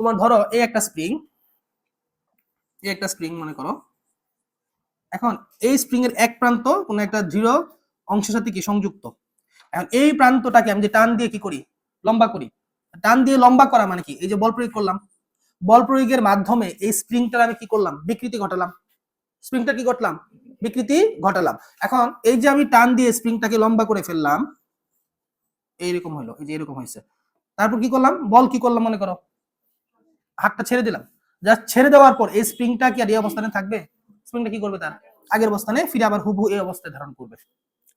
তোমার ধরো এই একটা স্প্রিং এই একটা স্প্রিং মনে করো। এখন এই স্প্রিং এর এক প্রান্ত কোন একটা দৃঢ় অংশের সাথে কি সংযুক্ত? এখন এই প্রান্তটাকে আমি যে টান দিয়ে কি করি? লম্বা করি। টান দিয়ে লম্বা করা মানে কি? এই যে বল প্রয়োগ করলাম। বল প্রয়োগের মাধ্যমে এই স্প্রিংটার আমি কি করলাম? বিকৃতি ঘটালাম। স্প্রিংটা কি ঘটলাম? বিকৃতি ঘটালাম। এখন এই যে আমি টান দিয়ে স্প্রিংটাকে লম্বা করে ফেললাম, এইরকম হলো, এই যে এরকম হয়েছে। তারপর কি করলাম? বল কি করলাম মনে করো? হাতটা ছেড়ে দিলাম। জাস্ট ছেড়ে দেওয়ার পর এই স্প্রিংটা কি আর এই অবস্থানে থাকবে? স্প্রিংটা কি করবে তার? আগের অবস্থানে ফিরে আবার হুবহু এই অবস্থায় ধারণ করবে।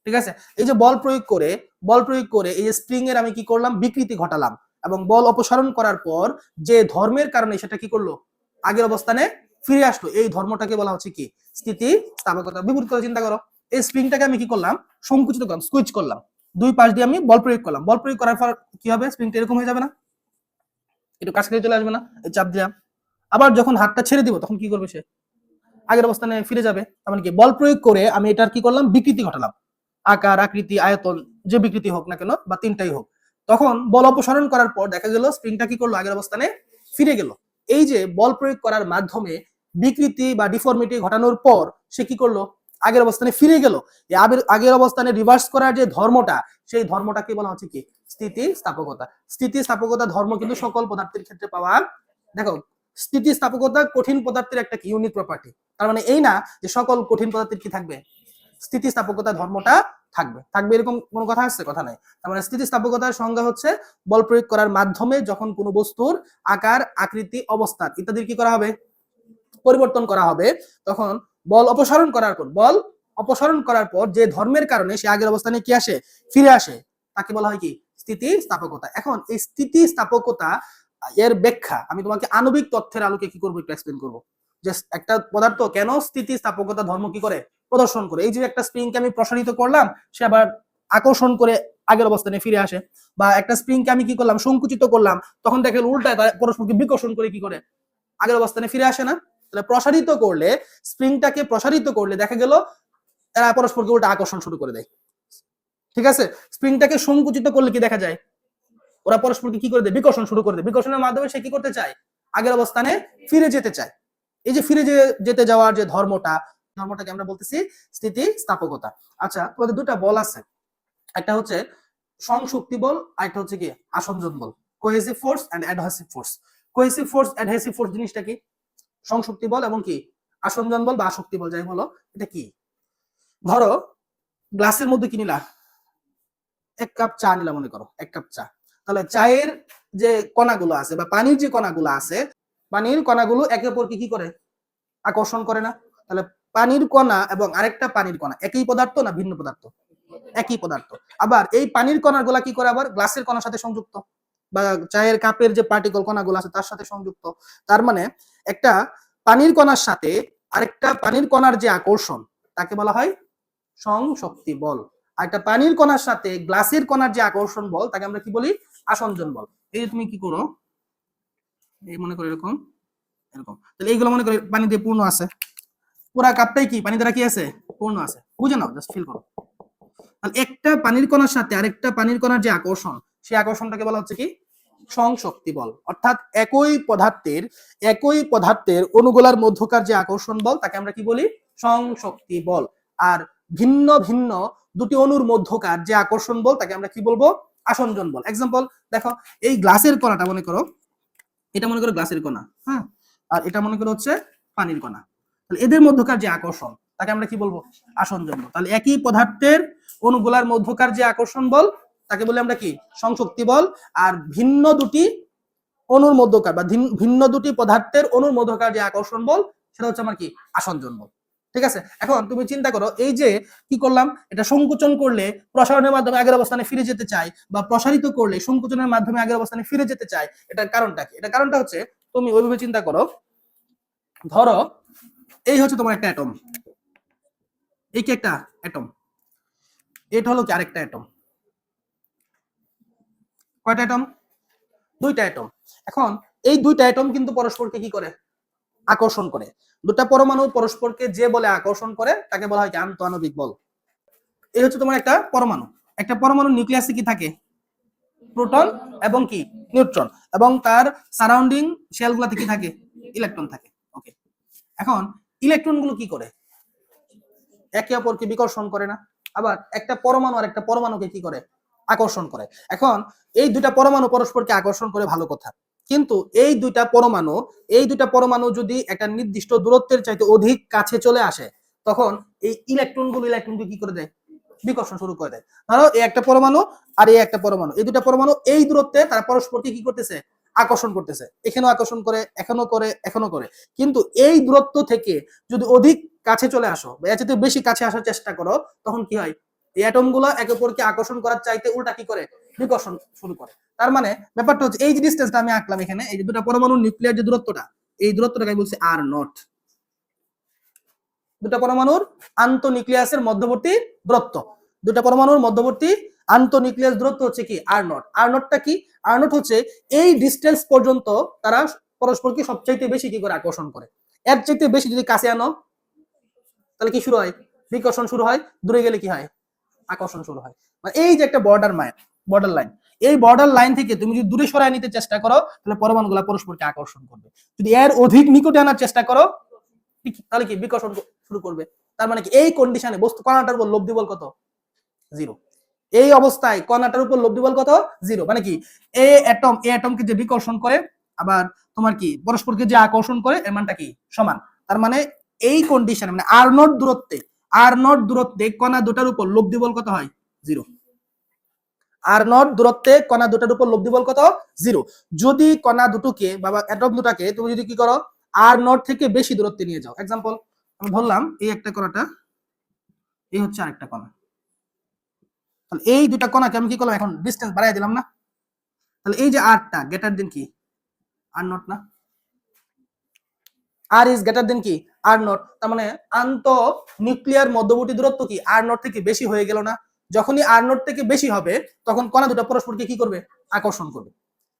ঠিক আছে? এই যে বল প্রয়োগ করে, বল প্রয়োগ করে এই স্প্রিং এর আমি কি করলাম? বিকৃতি ঘটালাম। এবং বল অপসারণ করার পর যে ধর্মের কারণে সেটা কি করল? আগের অবস্থানে ফিরে আসলো। এই ধর্মটাকে বলা হচ্ছে কি? স্থিতি স্থাপকতা বিপরীত করে চিন্তা করো। এই স্প্রিংটাকে আমি কি করলাম? সংকুচিত করলাম সুইচ করলাম। দুই পাশ দিয়ে আমি বল প্রয়োগ করলাম। বল প্রয়োগ করার পর কি হবে? স্প্রিংটা এরকম হয়ে যাবে না? একটু কাছাকাছি চলে আসবে না, চাপ দিলাম আবার যখন হাতটা ছেড়ে দিব, তখন কি করবে সে? আগের অবস্থানে ফিরে যাবে। তার মানে কি? বল প্রয়োগ করে আমি এটার কি করলাম? বিকৃতি ঘটালাম। আকার, আকৃতি, আয়তন, যে বিকৃতি হোক না কেন, বা তিনটাই হোক। তখন বল অপসারণ করার পর দেখা গেল স্প্রিংটা কি করল? আগের অবস্থানে ফিরে গেল। এই যে বল প্রয়োগ করার মাধ্যমে বিকৃতি বা ডিফর্মিটি ঘটানোর পর সে কি করল? আগের অবস্থানে ফিরে গেল। আগের অবস্থানে রিভার্স করার যে ধর্মটা, সেই ধর্মটাকে বলা হচ্ছে কি? স্থিতি স্থাপকতা। স্থিতি স্থাপকতা ধর্ম কিন্তু সকল পদার্থের ক্ষেত্রে পাওয়া দেখো, স্থিতি স্থাপকতা কঠিন পদার্থের একটা কি? ইউনিক প্রপার্টি তার মানে এই না যে সকল কঠিন পদার্থের কি থাকবে? স্থিতিস্থাপকতা ধর্মটা থাকবে। থাকবে এরকম কোনো কথা আসছে কথা নাই। তার মানে স্থিতিস্থাপকতার সংজ্ঞা হচ্ছে বল প্রয়োগ করার মাধ্যমে যখন কোনো বস্তুর আকার, আকৃতি, অবস্থান ইত্যাদির কি করা হবে? পরিবর্তন করা হবে। তখন বল অপসারণ করার পর, বল অপসারণ করার পর যে ধর্মের কারণে সে আগের অবস্থানে কি আসে? ফিরে আসে। তাকে বলা হয় কি? স্থিতি স্থাপকতা এখন এই স্থিতি স্থাপকতা এর ব্যাখ্যা, আমি তোমাকে আণবিক তথ্যের আলোকে কি করব একটু এক্সপ্লেন করব। যে একটা পদার্থ কেন স্থিতি স্থাপকতা ধর্ম কি করে? প্রদর্শন করে। এই যে একটা স্প্রিংকে আমি প্রসারিত করলাম, সে আবার আকর্ষণ করে আগের অবস্থানে ফিরে আসে। বা একটা স্প্রিংকে আমি কি করলাম? সংকুচিত করলাম। তখন দেখে উল্টায় পরস্পরকে বিকর্ষণ করে কি করে? আগের অবস্থানে ফিরে আসে না। তাহলে প্রসারিত করলে স্প্রিংটাকে প্রসারিত করলে দেখা গেল এরা পরস্পরকে উল্টা আকর্ষণ শুরু করে দেয়। ঠিক আছে? স্প্রিংটাকে সংকুচিত করলে কি দেখা যায়? ওরা পরস্পরকে কি করে দেয়? বিকর্ষণ শুরু করে দেয়। বিকর্ষণের মাধ্যমে সে কি করতে চায়? আগের অবস্থানে ফিরে যেতে চায়। এই যে ফিরে যেতে যাওয়ার যে ধর্মটা, ধর্মটাকে আমরা বলতেছি স্থিতি স্থাপকতা। আচ্ছা তোমাদের দুটা বল আছে। একটা হচ্ছে সংশক্তি বল, আর একটা হচ্ছে কি? আসঞ্জন বল। Cohesive force and adhesive force cohesive force adhesive force জিনিসটা কি? সংশক্তি বল এবং কি? আসঞ্জন বল বা আসক্তি বল, যাই বলো, এটা কি? ধরো, গ্লাসের মধ্যে কি নিলা? এক কাপ চা নিলা মনে করো, এক কাপ চা। তাহলে চায়ের যে কণাগুলো আছে বা পানির যে কণাগুলো আছে, পানির কণাগুলো একে অপরকে কি করে? আকর্ষণ করে না। তাহলে পানির কণা এবং আরেকটা পানির কণা, একই পদার্থ না ভিন্ন পদার্থ? একই পদার্থ। আবার এই পানির কণাগুলা কি করে আবার? গ্লাসের কণার সাথে সংযুক্ত। বা চায়ের কাপের যে পার্টিকল কণাগুলো আছে, তার সাথে সংযুক্ত। তার মানে একটা পানির কণার সাথে আরেকটা পানির কণার যে আকর্ষণ, তাকে বলা হয় সংশক্তি বল। আর একটা পানির কণার সাথে গ্লাসের কণার যে আকর্ষণ বল, তাকে আমরা কি বলি? আসঞ্জন বল। এই যে তুমি কি করো? এই মনে করো এরকম এরকম। তাহলে এইগুলো মনে করো পানি দিয়ে পূর্ণ আছে। পুরা কাপটাই কি? পানি দ্বারা কি আছে? পূর্ণ আছে। বুঝে নাও জাস্ট ফিল করো। তাহলে একটা পানির কণার সাথে আরেকটা পানির কণার যে আকর্ষণ, সেই আকর্ষণটাকে বলা হচ্ছে কি? সংশক্তি বল। অর্থাৎ একই পদার্থের একই পদার্থের অনুগুলার মধ্যকার যে আকর্ষণ বল, তাকে আমরা কি বলি? সংশক্তি বল। আর ভিন্ন ভিন্ন দুটি অণুর মধ্যকার যে আকর্ষণ বল, তাকে আমরা কি বলব? আসঞ্জন বল। এক্সাম্পল দেখো, এই গ্লাসের কণাটা মনে করো, এটা মনে করো গ্লাসের কণা হ্যাঁ আর এটা মনে করো হচ্ছে পানির কণা। তাহলে এদের মধ্যকার যে আকর্ষণ, তাকে আমরা কি বলব? আসঞ্জন বল। তাহলে একই পদার্থের অণুগুলার মধ্যকার যে আকর্ষণ বল তাকে বলে আমরা কি? সংশক্তি বল। আর ভিন্ন দুটি অণুর মধ্যকার বা ভিন- ভিন্ন দুটি পদার্থের অণুর মধ্যকার যে আকর্ষণ বল, সেটা হচ্ছে আমার কি? আসঞ্জন বল। ঠিক আছে? এখন তুমি চিন্তা করো, এই যে কি করলাম? এটা সংকোচন করলে প্রসারণের মাধ্যমে আগের অবস্থানে ফিরে যেতে চাই বা প্রসারিত করলে সংকোচনের মাধ্যমে আগের অবস্থানে ফিরে যেতে চাই, এটার কারণটা কি? এটা কারণটা হচ্ছে, তুমি ওইভাবে চিন্তা করো, ধরো, এই হচ্ছে তোমার একটা অ্যাটম এই কি একটা অ্যাটম এটা হলো কি আরেকটা অ্যাটম কয়টা অ্যাটম দুইটা অ্যাটম এখন এই দুইটা অ্যাটম কিন্তু পরস্পরকে কি করে? আকর্ষণ করে। দুটা পরমাণু পরস্পরকে যে বলে আকর্ষণ করে, তাকে বলা হয় কি? আন্তঃআণবিক বল। এই হচ্ছে তোমার একটা পরমাণু। একটা পরমাণু নিউক্লিয়াসে কি থাকে? প্রোটন এবং কি? নিউট্রন এবং তার সারাউন্ডিং শেলগুলোতে কি থাকে? ইলেকট্রন থাকে। ওকে এখন ইলেকট্রনগুলো কি করে? একে অপরকে বিকর্ষণ করে না। আবার একটা পরমাণু আর একটা পরমাণুকে কি করে? আকর্ষণ করে। এখন এই দুইটা পরমাণু পরস্পরকে আকর্ষণ করে ভালো কথা। কিন্তু এই দুইটা পরমাণু, এই দুইটা পরমাণু যদি একটা নির্দিষ্ট দূরত্বের চাইতে অধিক কাছে চলে আসে, তখন এই ইলেকট্রনগুলো ইলেকট্রনকে কি করে দেয়? বিকর্ষণ শুরু করে দেয়। ধরো এই একটা পরমাণু আর এই একটা পরমাণু। এই দুটা পরমাণু এই দূরত্বে তারা পরস্পরকে কি করতেছে? আকর্ষণ করতেছে। এখানেও আকর্ষণ করে এখনও করে এখনও করে। কিন্তু এই দূরত্ব থেকে যদি অধিক কাছে চলে আসো, বা এর বেশি কাছে আসার চেষ্টা করো, তখন কি হয়? এই অ্যাটমগুলো একে অপরকে আকর্ষণ করার চাইতে উল্টা কি করে? বিকর্ষণ শুরু করে। তার মানে ব্যাপারটা হচ্ছে, এই যে ডিস্টেন্সটা আমি আঁকলাম এখানে, এই যে দুটা পরমাণুর নিউক্লিয়ার যে দূরত্বটা, এই দূরত্বটাকে আমি বলছি আর নট দুটা পরমাণুর আন্তঃনিউক্লিয়াসের মধ্যবর্তী দূরত্ব। দুটা পরমাণুর মধ্যবর্তী আন্তঃনিউক্লিয়াস দূরত্ব হচ্ছে কি? আর নট আর নটটা কি? আর নট হচ্ছে এই ডিস্টেন্স পর্যন্ত তারা পরস্পরকে সবচাইতে বেশি কি করে আকর্ষণ করে। এর চাইতে বেশি যদি কাছে আনো, তাহলে কি শুরু হয়? বিকর্ষণ শুরু হয়। দূরে গেলে কি হয়? আকর্ষণ শুরু হয়। মানে এই যে একটা বর্ডার মাইন বর্ডার লাইন এই বর্ডার লাইন থেকে তুমি যদি দূরে সরায় নিতে চেষ্টা করো, তাহলে পরমাণুগুলো পরস্পরকে আকর্ষণ করবে। যদি এর অধিক নিকটে আনার চেষ্টা করো তাহলে কি বিকর্ষণ শুরু করবে। তার মানে কি এই কন্ডিশনে বস্তু, কণাটার উপর লব্ধি বল কত? জিরো এই অবস্থায় কণাটার উপর লব্ধি বল কত? জিরো মানে কি, এ অ্যাটম এ অ্যাটমকে যে বিকর্ষণ করে, আবার তোমার কি, পরস্পরকে যে আকর্ষণ করে, এর মানটা কি? সমান। তার মানে এই কন্ডিশনে মানে আর নট দূরত্বে আর নট দূরত্বে কণা দুটার উপর লব্ধি বল কত হয়? জিরো আর নট দূরত্বে কণা দুটার উপর লব্ধি বল কত? জিরো যদি কণা দুটোকে বা অ্যাটম দুটাকে তুমি যদি কি করো? আর নট থেকে বেশি দূরত্বে নিয়ে যাও। এক্সাম্পল আমি ধরলাম এই একটা কণাটা, এই হচ্ছে আরেকটা কণা। তাহলে এই দুটা কণাকে আমি কি করলাম এখন ডিস্টেন্স বাড়াই দিলাম না? তাহলে এই যে আরটা গ্রেটার দেন কি? আর নট না? আর ইজ গ্রেটার দেন কি? আর নট, তার মানে আন্ত নিউক্লিয়ার মধ্যবর্তী দূরত্ব কি? আর নট থেকে বেশি হয়ে গেল না। যখনই আর নট থেকে বেশি হবে, তখন কণা দুটো পরস্পরকে কি করবে? আকর্ষণ করবে।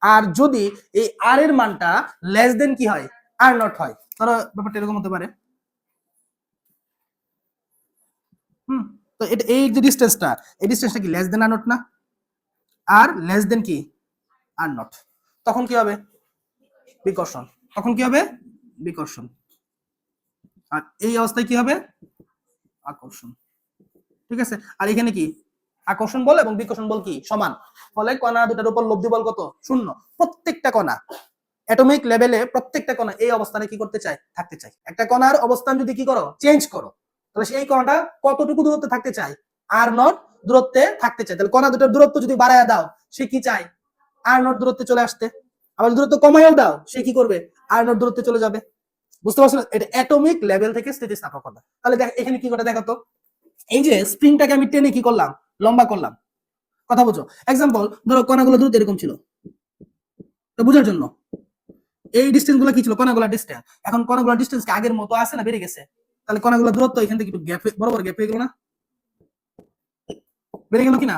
আর যদি এই আর এর মানটা লেস দেন কি হয়? আর নট হয়। ধরো ব্যাপারটা এরকম হতে পারে। হুম, তো এটা এই যে ডিস্টেন্সটা এই ডিস্টেন্সটা কি লেস দেন আর নট না? আর লেস দেন কি? আর নট। তখন কি হবে? বিকর্ষণ। তখন কি হবে? বিকর্ষণ। আর এই অবস্থায় কি হবে? আকর্ষণ। ঠিক আছে? আর এখানে কি? আকর্ষণ বল এবং বিকর্ষণ বল কি? সমান। ফলে কণা দুটার উপর লব্ধি বল কত? শূন্য। প্রত্যেকটা কণা। অ্যাটমিক লেভেলে প্রত্যেকটা কণা এই অবস্থানে কি করতে চায়? থাকতে চায়। একটা কণার অবস্থান যদি কি করো? চেঞ্জ করো। তাহলে সেই কণাটা কতটুকু দূরত্বে থাকতে চায়? আর নট দূরত্বে থাকতে চায়। তাহলে কণা দুটার দূরত্ব যদি বাড়ায় দাও, সে কি চায়? আর নট দূরত্বে চলে আসতে। আবার দূরত্ব কমাইও দাও, সে কি করবে? আর নট দূরত্বে চলে যাবে। বুঝতে পারছ? না? এটা অ্যাটমিক লেভেল থেকে স্থিতিস্থাপকতা তাহলে দেখ, এখানে কি করে দেখো তো। এই যে স্প্রিংটাকে আমি টেনে কি করলাম? লম্বা করলাম। কথা বুঝো এক্সাম্পল ধরো কণাগুলো দ্রুত এরকম ছিল। তো বোঝার জন্য। এই ডিস্টেন্সগুলো কি ছিল? কণাগুলো ডিস্টেন্স এখন কণাগুলো ডিস্টেন্স আগের মতো আছে না বেড়ে গেছে? তাহলে কণাগুলো দূরত্ব এখান থেকে একটু গ্যাপ বরাবর গ্যাপ হয়ে গেল না? বেড়ে গেল কিনা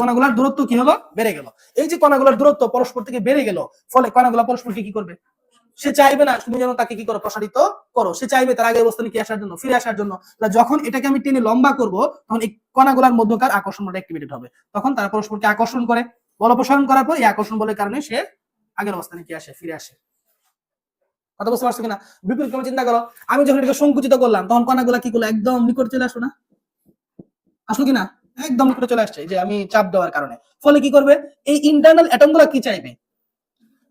কণাগুলোর দূরত্ব কি হলো? বেড়ে গেল। এই যে কণাগুলোর দূরত্ব পরস্পর থেকে বেড়ে গেল, ফলে কণাগুলো পরস্পরকে কি করবে? সে চাইবে না, তুমি যেন তাকে কি করো, প্রসারিত করো। সে চাইবে তার আগের অবস্থানে কি আসার জন্য, ফিরে আসার জন্য। যখন এটাকে আমি টেনে লম্বা করব, তখন এই কণাগুলোর মধ্যকার আকর্ষণ অ্যাক্টিভেটেড হবে। তখন তারা পরস্পরকে আকর্ষণ করে। বল প্রসারণ করার পর এই আকর্ষণ বলের কারণে সে আগের অবস্থানে কি আসে, ফিরে আসে। কথা বুঝতে পারছ কিনা? বিপরীত ক্রমে চিন্তা করো, আমি যখন এটাকে সংকুচিত করলাম, তখন কণাগুলা কি করল? একদম নিকট চলে আসলো না? আসলো কিনা? একদম নিকটে চলে আসছে যে আমি চাপ দেওয়ার কারণে। ফলে কি করবে? এই ইন্টারনাল অ্যাটমগুলা কি চাইবে?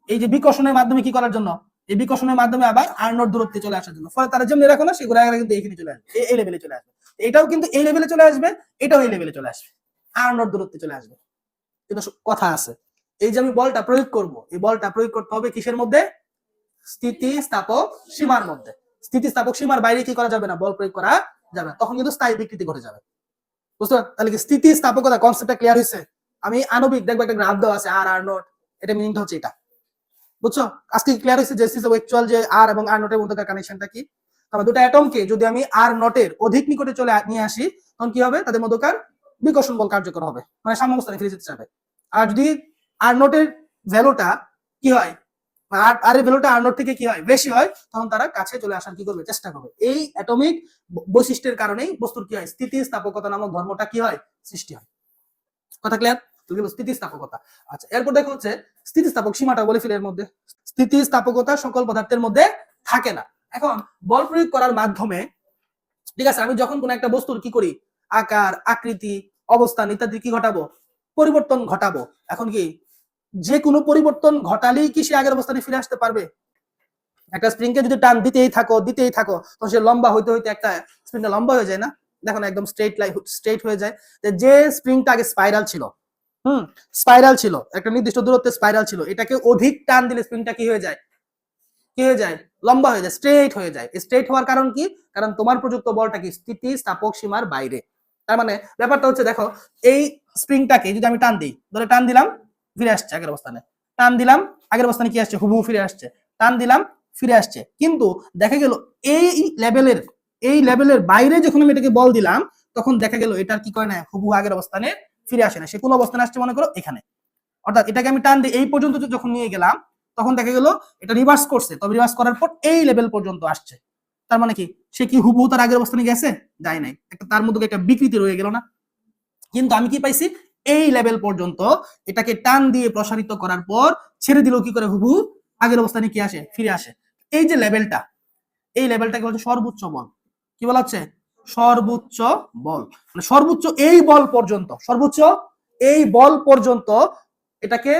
এই যে বিকর্ষণের মাধ্যমে কি করার জন্য? এই বিকর্ষণের মাধ্যমে আবার আর নোট দূরত্বে চলে আসার জন্য। ফলে তারা যেমনি রাখো না সেগুলো আগে কিন্তু এইখানে চলে আসবে। এই- লেভেলে চলে আসবে। এটাও কিন্তু এই লেভেলে চলে আসবে, এটাও এই লেভেলে চলে আসবে। আর নোট দূরত্বে চলে আসবে। কিন্তু কথা আছে। এই যে আমি বলটা প্রয়োগ করব, এই বলটা প্রয়োগ করতে হবে কিসের মধ্যে? স্থিতিস্থাপক সীমার মধ্যে। স্থিতিস্থাপক সীমার বাইরে কি করা যাবে না? বল প্রয়োগ করা যাবে না। তখন কিন্তু স্থায়ী বিকৃতি ঘটে যাবে। বুঝতে? তাহলে কি স্থিতিস্থাপকতা কনসেপ্টটা ক্লিয়ার হয়েছে? আমি আণবিক, দেখব একটা গ্রাফ দেওয়া আছে আর আর নোট এটা মিনিংটা হচ্ছে এটা। বুঝছ? আজকে ক্লিয়ার হয়েছে যে অ্যাকচুয়াল যে আর এবং আর নোটের মধ্যে কানেকশনটা কি? তবে দুটো অ্যাটমকে যদি আমি আর নটের অধিক নিকটে চলে নিয়ে আসি, তখন কি হবে? তাদের মধ্যকার বিকর্ষণ বল কার্যকর হবে। মানে সাম্যাবস্থানে ফিরে যেতে যাবে আর যদি আর নোটের ভ্যালুটা কি হয়? আর আর এর ভ্যালুটা আর নোট থেকে কি হয়? বেশি হয়, তখন তারা কাছে চলে আসার কি করবে? চেষ্টা করবে। এই অ্যাটমিক বৈশিষ্ট্যের কারণেই বস্তুর কি হয়? স্থিতিস্থাপকতা নামক ধর্মটা কি হয়? সৃষ্টি হয়। কথা ক্লিয়ার এগুলো স্থিতিস্থাপকতা। আচ্ছা এরপর দেখো হচ্ছে স্থিতিস্থাপক সীমাটা বলে ফেলে মধ্যে। স্থিতিস্থাপকতা সকল পদার্থের মধ্যে থাকে না। এখন বল প্রয়োগ করার মাধ্যমে, ঠিক আছে, আমি যখন কোনো একটা বস্তুর কি করি? আকার, আকৃতি, অবস্থান ইত্যাদি কি ঘটাবো? পরিবর্তন ঘটাবো। এখন কি? যে কোনো পরিবর্তন ঘটালেই কি সে আগের অবস্থানে ফিরে আসতে পারবে? একটা স্প্রিংকে যদি টান দিতেই থাকো দিতেই থাকো, তখন সে লম্বা হইতে হইতে একটা স্প্রিংটা লম্বা হয়ে যায় না? দেখো না, একদম স্ট্রেট লাইন স্ট্রেট হয়ে যায়। যে স্প্রিংটা আগে স্পাইরাল ছিল হুম। স্পাইরাল ছিল। একটা নির্দিষ্ট দূরত্বে স্পাইরাল ছিল। এটাকে অধিক টান দিলে স্প্রিংটা কি হয়ে যায়? কি হয়ে যায়? লম্বা হয়ে যায় স্ট্রেট হয়ে যায়। স্ট্রেট হওয়ার কারণ কি? কারণ তোমার প্রযুক্ত বলটা কি? স্থিতি স্থাপক সীমার বাইরে। তার মানে ব্যাপারটা হচ্ছে দেখো, এই স্প্রিংটাকে যদি আমি টান দিই, ধরে টান দিলাম, ফিরে আসছে আগের অবস্থানে। টান দিলাম, আগের অবস্থানে কি আসছে? হুবহু ফিরে আসছে। টান দিলাম, ফিরে আসছে। কিন্তু দেখা গেল এই লেভেলের এই লেভেলের বাইরে যখন আমি এটাকে বল দিলাম, তখন দেখা গেল এটার কি করে না হুবহু আগের অবস্থানে ফিরে আসে না। সে কোন অবস্থানে আসছে মনে করো এখানে। অর্থাৎ এটাকে আমি টান দিই এই পর্যন্ত যখন নিয়ে গেলাম, তখন দেখা গেল এটা রিভার্স করছে। তবে রিভার্স করার পর এই লেভেল পর্যন্ত আসছে। তার মানে কি? সে কি হুবহু তার আগের অবস্থানে গেছে? যায় নাই। একটা তার মধ্যে একটা বিকৃতি রয়ে গেল না? কিন্তু আমি কি পাইছি? এই লেভেল পর্যন্ত এটাকে টান দিয়ে প্রসারিত করার পর ছেড়ে দিল কি করে হুবহু? আগের অবস্থানে কি আসে, ফিরে আসে। এই যে লেভেলটা এই লেভেলটাকে বলছে সর্বোচ্চ বল। কি বলা হচ্ছে? সর্বোচ্চ বল। মানে সর্বোচ্চ এই বল পর্যন্ত, সর্বোচ্চ এই বল পর্যন্ত এটাকে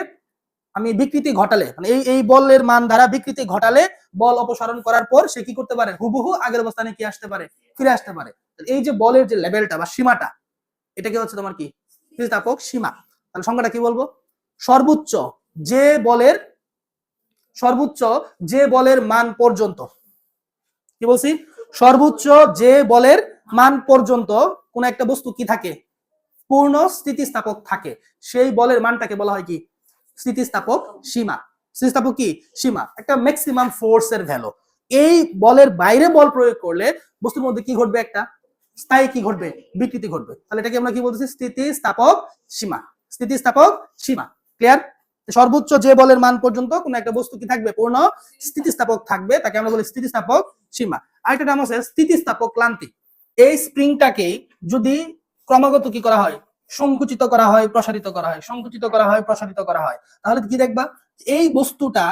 আমি বিকৃতি ঘটালে মানে এই এই বলের মান দ্বারা বিকৃতি ঘটালে বল অপসারণ করার পর সে কি করতে পারে? হুবহু আগের অবস্থানে কি আসতে পারে? ফিরে আসতে পারে। এই যে বলের যে লেভেলটা বা সীমাটা, এটাকে হচ্ছে তোমার কি? স্থিতিস্থাপক সীমা। তাহলে সংখ্যাটা কি বলব? সর্বোচ্চ যে বলের, সর্বোচ্চ যে বলের মান পর্যন্ত। কি বলছি? সর্বোচ্চ যে বলের মান পর্যন্ত কোন একটা বস্তু কি থাকে? পূর্ণ স্থিতিস্থাপক থাকে। সেই বলের মানটাকে বলা হয় কি? স্থিতিস্থাপক সীমা। স্থিতিস্থাপক কি? সীমা। একটা ম্যাক্সিমাম ফোর্স এর ভ্যালু এই বলের বাইরে বল প্রয়োগ করলে বস্তুর মধ্যে কি ঘটবে একটা? স্থায়ী কি ঘটবে? বিকৃতি ঘটবে। তাহলে এটাকে আমরা কি বলতেছি? স্থিতিস্থাপক সীমা। স্থিতিস্থাপক সীমা। ক্লিয়ার সর্বোচ্চ যে বলের মান পর্যন্ত কোন একটা বস্তু কি থাকবে? পূর্ণ স্থিতিস্থাপক থাকবে। তাকে আমরা বলি স্থিতিস্থাপক সীমা। আরেকটা নাম আছে স্থিতিস্থাপক ক্লান্তি। এই স্প্রিংটাকে যদি ক্রমাগত কি করা হয়? সংকুচিত করা হয়, প্রসারিত করা হয়, সংকুচিত করা হয়, প্রসারিত করা হয়। তাহলে কি দেখবা? এই বস্তুটা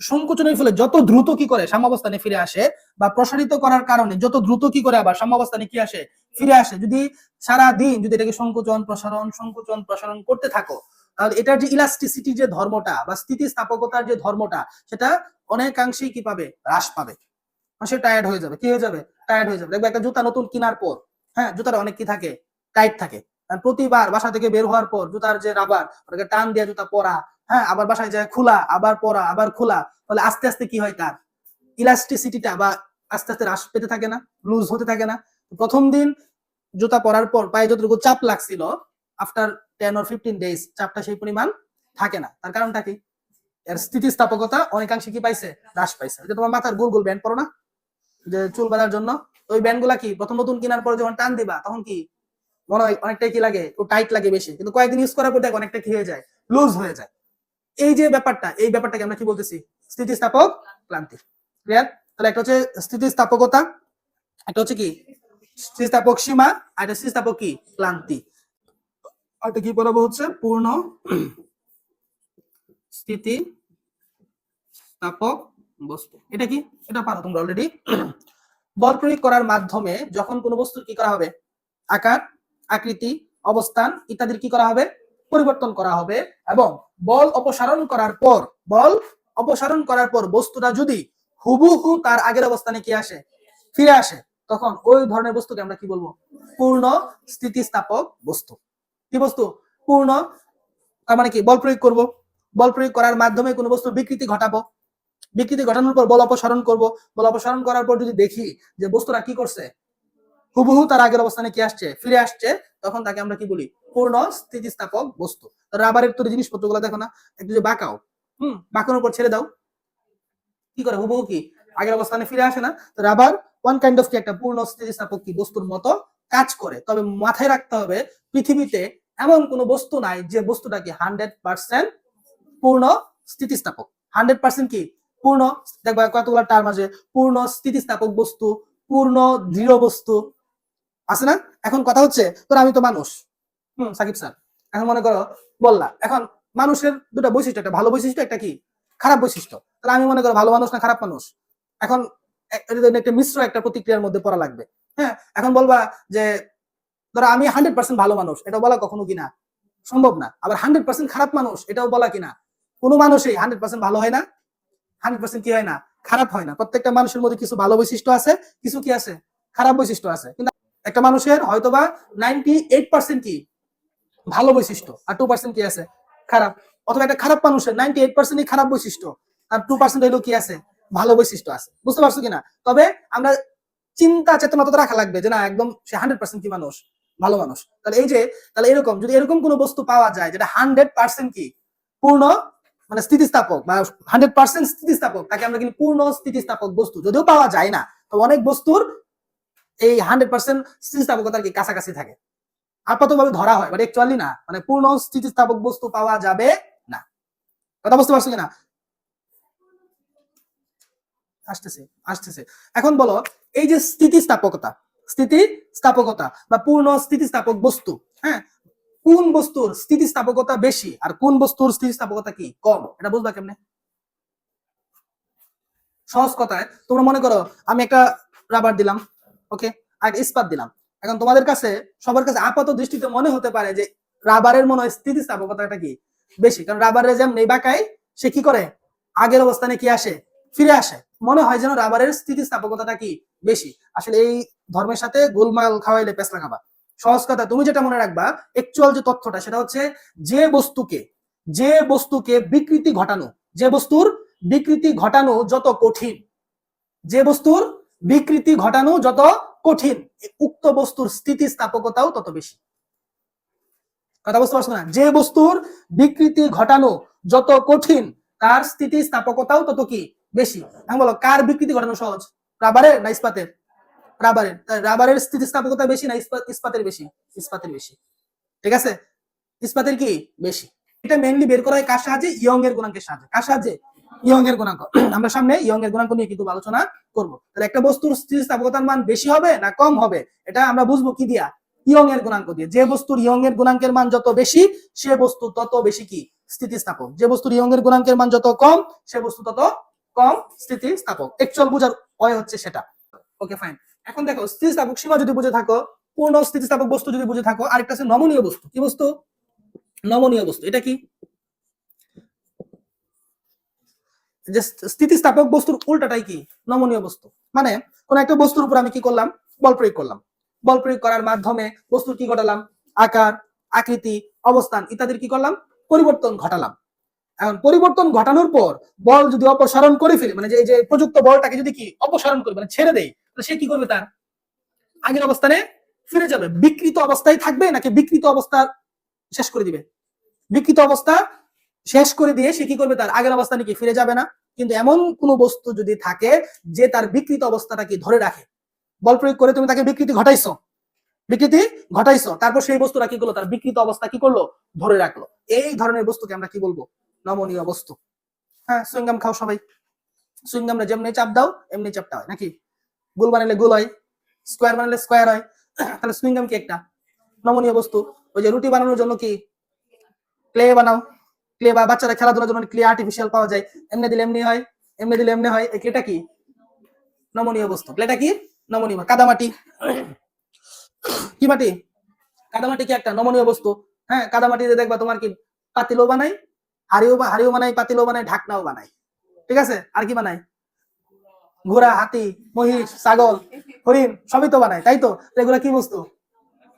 সংকোচনের ফলে যত দ্রুত কি করে সাম্যাবস্থানে ফিরে আসে বা প্রসারিত করার কারণে যত দ্রুত কি করে আবার সাম্যাবস্থানে কি আসে? ফিরে আসে। যদি সারা দিন যদি এটাকে সংকোচন, প্রসারণ সংকোচন, প্রসারণ করতে থাকো, তাহলে এটার যে ইলাস্টিসিটি যে ধর্মটা বা স্থিতিস্থাপকতার যে ধর্মটা, সেটা অনেকাংশেই কি পাবে? হ্রাস পাবে। সে টায়ার্ড হয়ে যাবে। কি হয়ে যাবে? টায়ার্ড হয়ে যাবে। দেখবে একটা জুতা নতুন কেনার পর হ্যাঁ জুতার অনেক কি থাকে? টাইট থাকে। প্রতিবার বাসা থেকে বের হওয়ার পর জুতার যে রাবার ওটাকে টান দিয়ে জুতা পরা হ্যাঁ আবার বাসায় যায় খোলা, আবার পরা, আবার খোলা, তাহলে আস্তে আস্তে কি হয় তার? ইলাস্টিসিটিটা বা আস্তে আস্তে হ্রাস পেতে থাকে না লুজ হতে থাকে না। প্রথম দিন জুতা পরার পর পায়ে যতটুকু চাপ লাগছিল after ten or fifteen days চাপটা সেই পরিমাণ থাকে না। তার কারণটা কি? এর স্থিতিস্থাপকতা অনেকাংশে কি পাইছে? হ্রাস পাইছে। তোমার মাথার গোল গোল ব্যান্ড পরো না? যে চুল বাঁধার জন্য, ওই ব্যান্ডগুলা কি প্রথম নতুন কেনার পর যখন টান দিবা, তখন কি মনে হয় অনেকটাই কি লাগে, একটু টাইট লাগে বেশি। কিন্তু কয়েকদিন ইউজ করার পর দেখ অনেকটা কি হয়ে যায় লুজ হয়ে যায়। এই যে ব্যাপারটা, এই ব্যাপারটাকে আমরা কি বলতেছি? স্থিতিস্থাপক ক্লান্তি। ক্লিয়ার তাহলে একটা হচ্ছে স্থিতিস্থাপকতা, একটা হচ্ছে কি? স্থিতিস্থাপক সীমা, আর একটা স্থিতিস্থাপক কি? ক্লান্তি। আর কি বলব হচ্ছে? পূর্ণ স্থিতি স্থাপক বস্তু। এটা কি? এটা পারো তোমরা অলরেডি বল প্রয়োগ করার মাধ্যমে যখন কোনো বস্তুর কি করা হবে? আকার, আকৃতি, অবস্থান ইত্যাদির কি করা হবে? পরিবর্তন করা হবে এবং বল অপসারণ করার পর, বল অপসারণ করার পর বস্তুটা যদি হুবহু তার আগের অবস্থানে কি আসে? ফিরে আসে, তখন ওই ধরনের বস্তুকে আমরা কি বলব? পূর্ণ স্থিতিস্থাপক বস্তু। কি বস্তু? পূর্ণ, তার মানে কি? বল প্রয়োগ করব। বল প্রয়োগ করার মাধ্যমে কোনো বস্তু বিকৃতি ঘটাবো। বিকৃতি ঘটানোর পর বল অপসারণ করব। বল অপসারণ করার পর যদি দেখি যে বস্তুটা কি করছে, হুবহু তার আগের অবস্থানে কি আসছে? ফিরে আসছে, তখন তাকে আমরা কি বলি? পূর্ণ স্থিতিস্থাপক বস্তু। রাবারের তো জিনিসপত্রগুলো দেখো না, একটু যে বাঁকাও। হুম, বাঁকানোর পর ছেড়ে দাও। কি করে? হুবহু কি? আগের অবস্থানে ফিরে আসে না। রাবার ওয়ান কাইন্ড অফ কি? একটা পূর্ণ স্থিতিস্থাপক কি? বস্তুর মতো কাজ করে। তবে মাথায় রাখতে হবে, পৃথিবীতে এমন কোন বস্তু নাই যে বস্তুটা কি হান্ড্রেড পার্সেন্ট পূর্ণ স্থিতিস্থাপক। হান্ড্রেড পার্সেন্ট কি? পূর্ণ, দেখবা কতগুলো টার্ম আছে? পূর্ণ স্থিতিস্থাপক বস্তু, পূর্ণ দৃঢ় বস্তু। আছে না? এখন কথা হচ্ছে, তোর আমি তো মানুষ। হুম, সাকিব স্যার। এখন মনে করো বললা এখন মানুষের দুটো বৈশিষ্ট্য, একটা ভালো বৈশিষ্ট্য, একটা কি? খারাপ বৈশিষ্ট্য। তাহলে আমি মনে করো, ভালো মানুষ না খারাপ মানুষ? এখন একটা মিশ্র একটা প্রতিক্রিয়ার মধ্যে পড়া লাগবে। হ্যাঁ এখন বলবা যে, ধরো আমি হান্ড্রেড পার্সেন্ট ভালো মানুষ এটা বলা কখনো কিনা সম্ভব না। আবার হান্ড্রেড পার্সেন্ট খারাপ মানুষ, এটাও বলা কিনা কোনো মানুষই হান্ড্রেড পার্সেন্ট ভালো হয় না। হান্ড্রেড পার্সেন্ট কি হয় না? খারাপ হয় না। প্রত্যেকটা মানুষের মধ্যে কিছু ভালো বৈশিষ্ট্য আছে, কিছু কি আছে? খারাপ বৈশিষ্ট্য আছে। কিন্তু একটা মানুষের হয়তোবা নাইনটি এইট পার্সেন্ট কি? ভালো বৈশিষ্ট্য। আর টু কি আছে? খারাপ। অথবা একটা খারাপ মানুষের নাইনটি খারাপ বৈশিষ্ট্য। আর টু পার্সেন্ট কি আছে? ভালো বৈশিষ্ট্য আছে। বুঝতে পারছ কিনা? তবে আমরা চিন্তা চেতনা তো রাখা লাগবে যে না, একদম সে হান্ড্রেড কি মানুষ? ভালো মানুষ। তাহলে এই যে, তাহলে এরকম, যদি এরকম কোনো বস্তু পাওয়া যায় যেটা হান্ড্রেড কি? পূর্ণ মানে স্থিতিস্থাপক বা হান্ড্রেড পার্সেন্ট স্থিতিস্থাপক, তাকে আমরা কিন্তু পূর্ণ স্থিতিস্থাপক বস্তু যদিও পাওয়া যায় না, তো অনেক বস্তুর এই হান্ড্রেড পার্সেন্ট স্থিতিস্থাপকতার কি কাছাকাছি থাকে। আপাতভাবে ধরা হয় বাট অ্যাকচুয়ালি না মানে পূর্ণ স্থিতিস্থাপক বস্তু পাওয়া যাবে না। কথা বুঝতে পারছ কিনা? আসতেছে আসতেছে। এখন বলো, এই যে স্থিতিস্থাপকতা স্থিতিস্থাপকতা বা পূর্ণ স্থিতিস্থাপক বস্তু হ্যাঁ কোন বস্তুর স্থিতিস্থাপকতা বেশি আর কোন বস্তুর স্থিতিস্থাপকতা কি কম? এটা বুঝবা কেমনে? সহজ কথায়, তোমরা মনে করো, আমি একটা রাবার দিলাম ওকে আর ইস্পাত দিলাম। এখন তোমাদের কাছে, সবার কাছে আপাত দৃষ্টিতে মনে হতে পারে যে রাবারের মনে হয় স্থিতিস্থাপকতাটা কি বেশি। কারণ রাবারের যেমন বাঁকায়, সে কি করে? আগের অবস্থানে কি আসে? ফিরে আসে। মনে হয় যেন রাবারের স্থিতিস্থাপকতাটা কি বেশি। আসলে এই ধর্মের সাথে গোলমাল খাওয়াইলে পেছলা খাবা। সহজ কথা, তুমি যেটা মনে রাখবা অ্যাকচুয়াল যে তথ্যটা, সেটা হচ্ছে যে বস্তুকে যে বস্তুকে বিকৃতি ঘটানো, যে বস্তুর বিকৃতি ঘটানো যত কঠিন, যে বস্তুর বিকৃতি ঘটানো যত কঠিন উক্ত বস্তুর স্থিতিস্থাপকতাও তত বেশি। কথা বুঝতে পারছ না? যে বস্তুর বিকৃতি ঘটানো যত কঠিন, তার স্থিতিস্থাপকতাও তত কি? বেশি। বলো, কার বিকৃতি ঘটানো সহজ? রাবারের না ইস্পাতের? রাবারের। রাবারের স্থিতিস্থাপকতা বেশি না ইস্পাতের বেশি? ইস্পাতের বেশি। ঠিক আছে? ইস্পাতের কি? বেশি। এটা মেইনলি বের করা হয় কার সাহায্যে? ইয়ং এর গুণাঙ্কের সাহায্যে। কার সাহায্যে? ইয়ং এর গুণাঙ্ক। আমরা সামনে ইয়ং এর গুণাঙ্ক নিয়ে কিন্তু আলোচনা করব। তাহলে একটা বস্তুর স্থিতিস্থাপকতার মান বেশি হবে না কম হবে? এটা আমরা বুঝব কি দিয়া? ইয়ং এর গুণাঙ্ক দিয়ে। যে বস্তুর ইয়ং এর গুণাঙ্কের মান যত বেশি, সে বস্তু তত বেশি কি? স্থিতিস্থাপক। যে বস্তুর ইয়ং এর গুণাঙ্কের মান যত কম, সে বস্তু তত কম স্থিতিস্থাপক। অ্যাকচুয়াল বোঝার হয় হচ্ছে সেটা। ওকে ফাইন এখন দেখো, স্থিতিস্থাপক সীমা যদি বুঝে থাকো, পূর্ণ স্থিতিস্থাপক বস্তু যদি বুঝে থাকো, আরেকটা আছে নমনীয় বস্তু। কি বস্তু? নমনীয় বস্তু। এটা কি? যে স্থিতিস্থাপক বস্তুর উল্টাটাই কি? নমনীয় বস্তু। মানে কোন একটা বস্তুর উপর আমি কি করলাম? বল প্রয়োগ করলাম। বল প্রয়োগ করার মাধ্যমে বস্তুর কি ঘটালাম? আকার, আকৃতি, অবস্থান ইত্যাদির কি করলাম? পরিবর্তন ঘটালাম। এখন পরিবর্তন ঘটানোর পর বল যদি অপসারণ করে ফেলে মানে যে প্রযুক্ত বলটাকে যদি কি? অপসারণ করে মানে ছেড়ে দেয় সে কি করবে তার? আগের অবস্থানে ফিরে যাবে। বিকৃত অবস্থায় থাকবে, নাকি বিকৃত অবস্থা শেষ করে দিবে? বিকৃত অবস্থা শেষ করে দিয়ে সে কি করবে তার? আগের অবস্থানে কি ফিরে যাবে না? কিন্তু এমন কোন বস্তু যদি থাকে যে তার বিকৃত অবস্থাটাকে ধরে রাখে। বল প্রয়োগ করে তুমি তাকে বিকৃতি ঘটাইছো। বিকৃতি ঘটাইছো। তারপর সেই বস্তুটা কি করল তার বিকৃত অবস্থা কি করল? ধরে রাখল। এই ধরনের বস্তুকে আমরা কি বলব? নমনীয় বস্তু। হ্যাঁ সুইংগাম খাও সবাই। সুইংগামটা যেমনি চাপ দাও, এমনি চাপটা হয়, নাকি? গোল বানালে গোল হয় স্কোয়ার বানালে স্কোয়ার হয়, তাহলে সুইংগাম কি একটা? নমনীয় বস্তু। ওই যে রুটি বানানোর জন্য কি? ক্লে বানাও। ক্লে বা বাচ্চারা খেলাধুলার জন্য ক্লে আর্টিফিশিয়াল পাওয়া যায়। এমনি দিলে এমনি হয়, এমনি দিলে এমনি হয়। এই ক্লেটা কি? নমনীয় বস্তু। ক্লেটা কি? নমনীয় কাদামাটি। কি মাটি? কাদামাটি কি একটা? নমনীয় বস্তু। হ্যাঁ কাদামাটিতে দেখবা তোমার কি পাতিলও বানাই হাড়িও বা হাড়িও বানাই পাতিলও বানাই ঢাকনাও বানাই ঠিক আছে? আর কি বানাই ঘোড়া, হাতি, মহিষ, ছাগল, হরিণ, সবই তো বানায়, তাই তো? এগুলা কি বস্তু?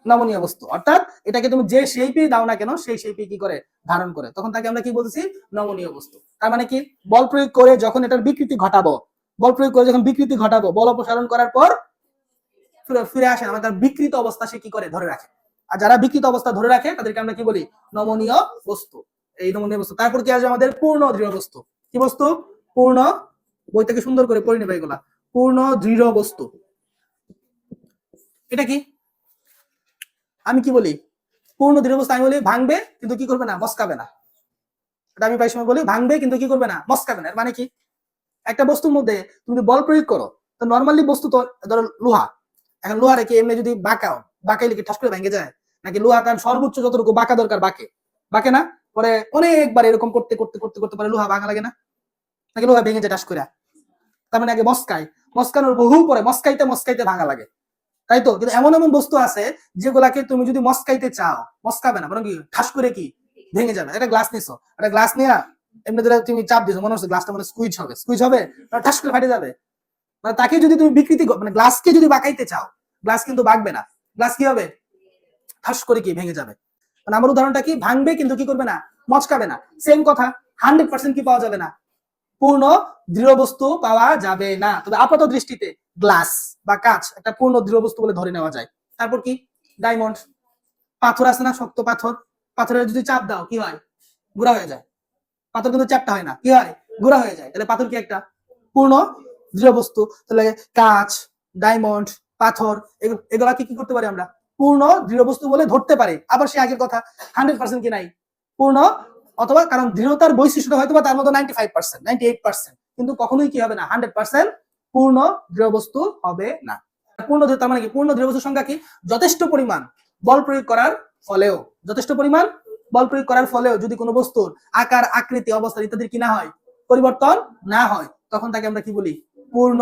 নমনীয় বস্তু। অর্থাৎ এটাকে তুমি যে শেপে দাও না কেন, সেই শেপে কি করে? ধারণ করে। তখন তাকে আমরা কি বলছি নমনীয় বস্তু। তার মানে কি? বল প্রয়োগ করে যখন এটার বিকৃতি ঘটাবো, বল প্রয়োগ করে যখন বিকৃতি ঘটাবো, বল অপসারণ করার পর ফিরে- আসে মানে বিকৃত অবস্থা সে কি করে? ধরে রাখে। আর যারা বিকৃত অবস্থা ধরে রাখে, তাদেরকে আমরা কি বলি? নমনীয় বস্তু। এই নমনীয় বস্তু। তারপর কি আসবে আমাদের? পূর্ণ দৃঢ় বস্তু। কি বস্তু? পূর্ণ বই থেকে সুন্দর করে পড়ে নেবে এগুলা। পূর্ণ দৃঢ় বস্তু। এটা কি? আমি কি বলি? পূর্ণ দৃঢ় বস্তু, আমি বলি ভাঙবে, কিন্তু কি করবে না? মস্কাবে না। এটা আমি প্রায় সময় বলি, ভাঙবে, কিন্তু কি করবে না? মস্কাবে না। মানে কি? একটা বস্তুর মধ্যে তুমি বল প্রয়োগ করো, তো নর্মালি বস্তু তো, ধরো লোহা। এখন লোহা রেখে এমনি যদি বাঁকাও, বাঁকাইলে কি ঠাস করে ভেঙে যায়? নাকি লোহা কান সর্বোচ্চ যতটুকু বাঁকা দরকার বাঁকে? বাঁকে না? পরে অনেকবার এরকম করতে করতে করতে করতে পারে লোহা ভাঙা লাগে না? নাকি লোহা ভেঙে যায় টাস করে তার মানে আগে মস্কাই। মস্কানোর বহু পরে মস্কাইতে মস্কাইতে ভাঙা লাগে। তাই তো কিন্তু এমন এমন বস্তু আছে যেগুলাকে তুমি যদি মস্কাইতে চাও, মস্কাবে না বরং কি, ঠাস করে কি, ভেঙে যাবে। একটা গ্লাস নিছো। একটা গ্লাস নিয়ে, এমনি ধরে তুমি চাপ দিছো, মনে হচ্ছে গ্লাসটা মানে স্কুইজ হবে। স্কুইজ হবে ঠাস করে ফাটে যাবে। মানে তাকে যদি তুমি বিকৃতি মানে গ্লাসকে যদি বাঁকাইতে চাও গ্লাস কিন্তু বাঁকবে না। গ্লাস কি হবে? ঠাস করে কি, ভেঙে যাবে। মানে আমার উদাহরণটা কি, ভাঙবে কিন্তু কি করবে না? মচকাবে না। সেম কথা হান্ড্রেড পার্সেন্ট কি পাওয়া যাবে না? পূর্ণ দৃঢ় বস্তু পাওয়া যাবে না। তবে আপাত দৃষ্টিতে গ্লাস বা কাঁচ একটা পূর্ণ দৃঢ় বস্তু বলে ধরে নেওয়া যায়। তারপর কি? ডায়মন্ড পাথর আছে না? শক্ত পাথর। পাথরের যদি চাপ দাও, কি হয়? গুড়া হয়ে যায়। পাথর কিন্তু চাপটা হয় না। কি হয়? গুড়া হয়ে যায়। তাহলে পাথর কি একটা? পূর্ণ দৃঢ় বস্তু। তাহলে কাঁচ ডায়মন্ড পাথর, এগু- এগুলা কি কি করতে পারি আমরা? পূর্ণ দৃঢ় বস্তু বলে ধরতে পারি। আবার সে আগের কথা। হান্ড্রেড পার্সেন্ট কি নাই? পূর্ণ অথবা কারণ দৃঢ়তার বৈশিষ্ট্যটা হয়তো বা তার মতো ninety five percent ninety eight percent কিন্তু কখনোই কি হবে না? হান্ড্রেড পার্সেন্ট পূর্ণ দৃঢ় বস্তু হবে না। পূর্ণ তার মানে কি? পূর্ণ দৃঢ় বস্তুর সংখ্যা কি? যথেষ্ট পরিমাণ বল প্রয়োগ করার ফলেও। যথেষ্ট পরিমাণ বল প্রয়োগ করার ফলেও যদি কোনো বস্তুর আকার, আকৃতি, অবস্থা ইত্যাদির কি না হয়, পরিবর্তন না হয়, তখন তাকে আমরা কি বলি? পূর্ণ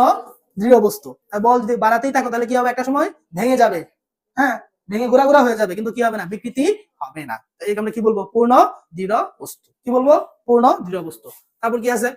দৃঢ় বস্তু বল যদি বাড়াতেই থাকো, তাহলে কি হবে? একটা সময় ভেঙে যাবে। হ্যাঁ? ভেঙে ঘোরা ঘোরা হয়ে যাবে, কিন্তু কি হবে না? বিকৃতি হবে না। এই আমরা কি বলব? পূর্ণ দৃঢ় বস্তু। কি বলব? পূর্ণ দৃঢ় বস্তু। তারপর কি আছে?